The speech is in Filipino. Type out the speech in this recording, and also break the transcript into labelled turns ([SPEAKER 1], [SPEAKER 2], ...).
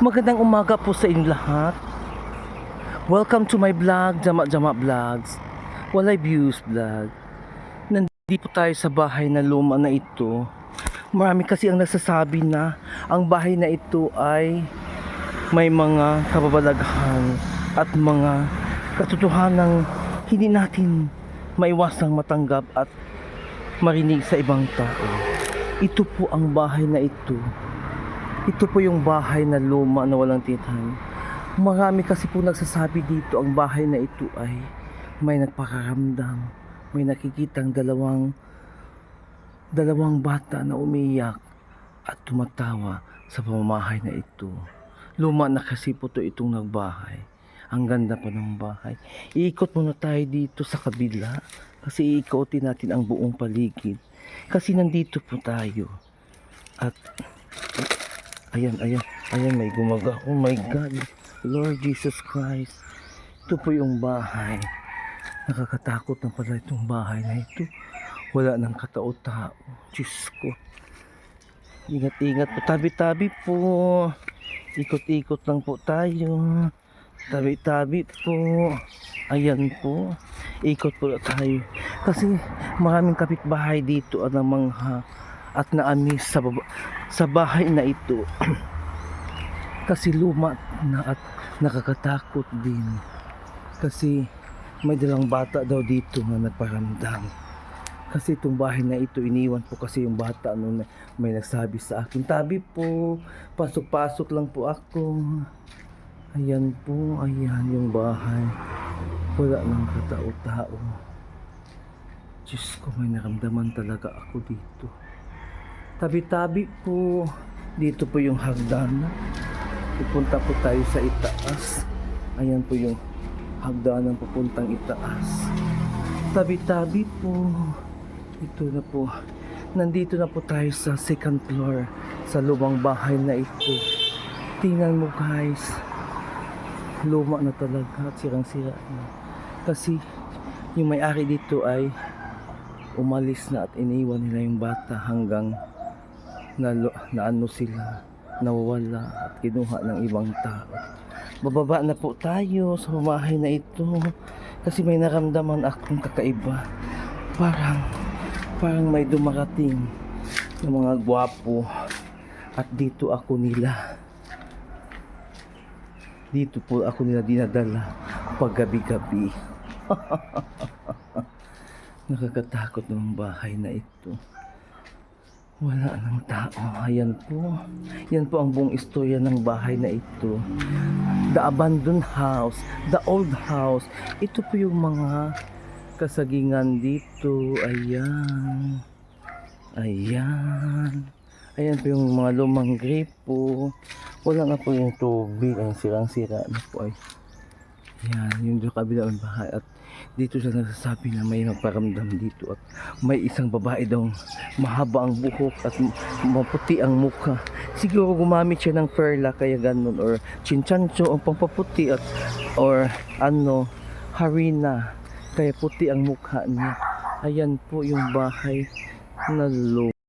[SPEAKER 1] Magandang umaga po sa inyo lahat. Welcome to my vlog, Jama Jama Vlogs. Walay Views Vlog. Nandito tayo sa bahay na luma na ito. Marami kasi ang nagsasabi na ang bahay na ito ay may mga kababalaghan at mga katotohanang hindi natin maiwasang matanggap at marinig sa ibang tao. Ito po ang bahay na ito. Ito po yung bahay na luma na walang tithan. Marami kasi po nagsasabi dito ang bahay na ito ay may nagpakaramdam. May nakikitang dalawang dalawang bata na umiyak at tumatawa sa pamamahay na ito. Luma na kasi po to itong nagbahay. Ang ganda pa ng bahay. Iikot muna tayo dito sa kabila kasi iikotin natin ang buong paligid. Kasi nandito po tayo. At ayan, ayan, ayan may gumaga. Oh my God. Lord Jesus Christ. Ito po yung bahay. Nakakatakot na pala itong bahay na ito. Wala nang katao-tao. Diyos ko. Ingat-ingat po. Tabi-tabi po. Ikot-ikot lang po tayo. Tabi-tabi po. Ayan po. Ikot po tayo. Kasi maraming kapitbahay dito at mangha at naamis sa, sa bahay na ito. Kasi luma na at nakakatakot din. Kasi may dalang bata daw dito na nagparamdam. Kasi itong bahay na ito, iniwan po kasi yung bata na- may nagsabi sa akin, tabi po, pasok-pasok lang po ako. Ayan po, ayan yung bahay. Wala nang katao-tao. Diyos ko, may naramdaman talaga ako dito. Tabi-tabi po. Dito po yung hagdanan. Pupunta po tayo sa itaas. Ayan po yung hagdanan pupuntang itaas. Tabi-tabi po. Ito na po. Nandito na po tayo sa second floor sa lumang bahay na ito. Tingnan mo guys. Luma na talaga at sirang-sira na. Kasi yung may-ari dito ay umalis na at iniwan nila yung bata hanggang na, na ano sila nawawala at kinuha ng ibang tao. Bababa na po tayo sa pamahay na ito kasi may naramdaman akong kakaiba. Parang parang may dumarating ng mga gwapo at dito ako nila dito po ako nila dinadala pag gabi-gabi. Nakakatakot ng bahay na ito. Wala nang tao. Ayan po. Yan po ang buong istorya ng bahay na ito. The abandoned house. The old house. Ito po yung mga kasagingan dito. Ayan. Ayan. Ayan po yung mga lumang gripo. Wala na po yung tubig. Ang sirang-sira na po ay. Yan, yung doon kabila ng bahay. At dito siya nagsasabi na may nagparamdam dito. At may isang babae daw mahaba ang buhok at maputi ang mukha. Siguro gumamit siya ng perla kaya ganun. Or chinchancho ang pampaputi at or ano, harina. Kaya puti ang mukha niya. Ayan po yung bahay na